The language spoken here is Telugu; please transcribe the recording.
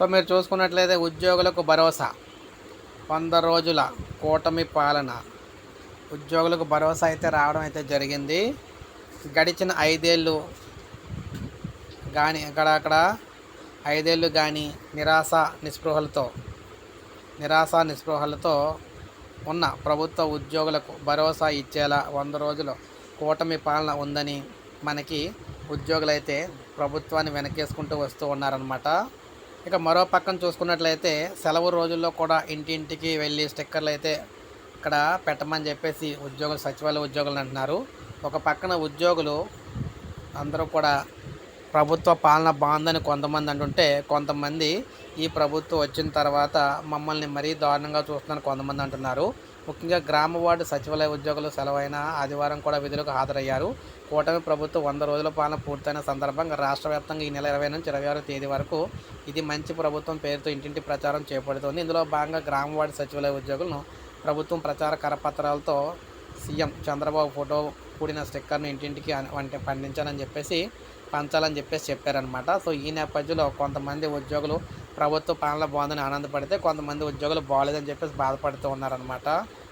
సో మీరు చూసుకున్నట్లయితే ఉద్యోగులకు భరోసా. వంద రోజుల కూటమి పాలన. ఉద్యోగులకు భరోసా అయితే రావడం అయితే జరిగింది. గడిచిన ఐదేళ్ళు కానీ అక్కడ అక్కడ ఐదేళ్ళు కానీ నిరాశ నిస్పృహలతో నిరాశ నిస్పృహలతో ఉన్న ప్రభుత్వ ఉద్యోగులకు భరోసా ఇచ్చేలా వంద రోజులు కూటమి పాలన ఉందని మనకి ఉద్యోగులైతే ప్రభుత్వాన్ని వెనకేసుకుంటూ వస్తూ ఉన్నారనమాట ఇక మరో పక్కన చూసుకున్నట్లయితే సెలవు రోజుల్లో కూడా ఇంటింటికి వెళ్ళి స్టిక్కర్లు అయితే ఇక్కడ పెట్టమని చెప్పేసి ఉద్యోగులు సచివాలయ ఉద్యోగులు అంటున్నారు. ఒక పక్కన ఉద్యోగులు అందరూ కూడా ప్రభుత్వ పాలన బాగుందని కొంతమంది అంటుంటే కొంతమంది ఈ ప్రభుత్వం వచ్చిన తర్వాత మమ్మల్ని మరీ దారుణంగా చూస్తున్నారు కొంతమంది అంటున్నారు. ముఖ్యంగా గ్రామ వార్డు సచివాలయ ఉద్యోగులు సెలవైన ఆదివారం కూడా విధులకు హాజరయ్యారు. కూటమి ప్రభుత్వం వంద రోజుల పాలన పూర్తయిన సందర్భంగా రాష్ట్ర వ్యాప్తంగా ఈ నెల ఇరవై నుంచి ఇరవై ఆరు తేదీ వరకు ఇది మంచి ప్రభుత్వం పేరుతో ఇంటింటి ప్రచారం చేపడుతోంది. ఇందులో భాగంగా గ్రామ వార్డు సచివాలయ ఉద్యోగులను ప్రభుత్వం ప్రచార కరపత్రాలతో సీఎం చంద్రబాబు ఫోటో కూడిన స్టిక్కర్ను ఇంటింటికి వంటి అంటే పండించాలని చెప్పేసి పంచాలని చెప్పేసి చెప్పారనమాట సో ఈ నేపథ్యంలో కొంతమంది ఉద్యోగులు ప్రభుత్వ పాలన బాగుందని ఆనందపడితే కొంతమంది ఉద్యోగులు బాగాలేదని చెప్పేసి బాధపడుతూ ఉన్నారనమాట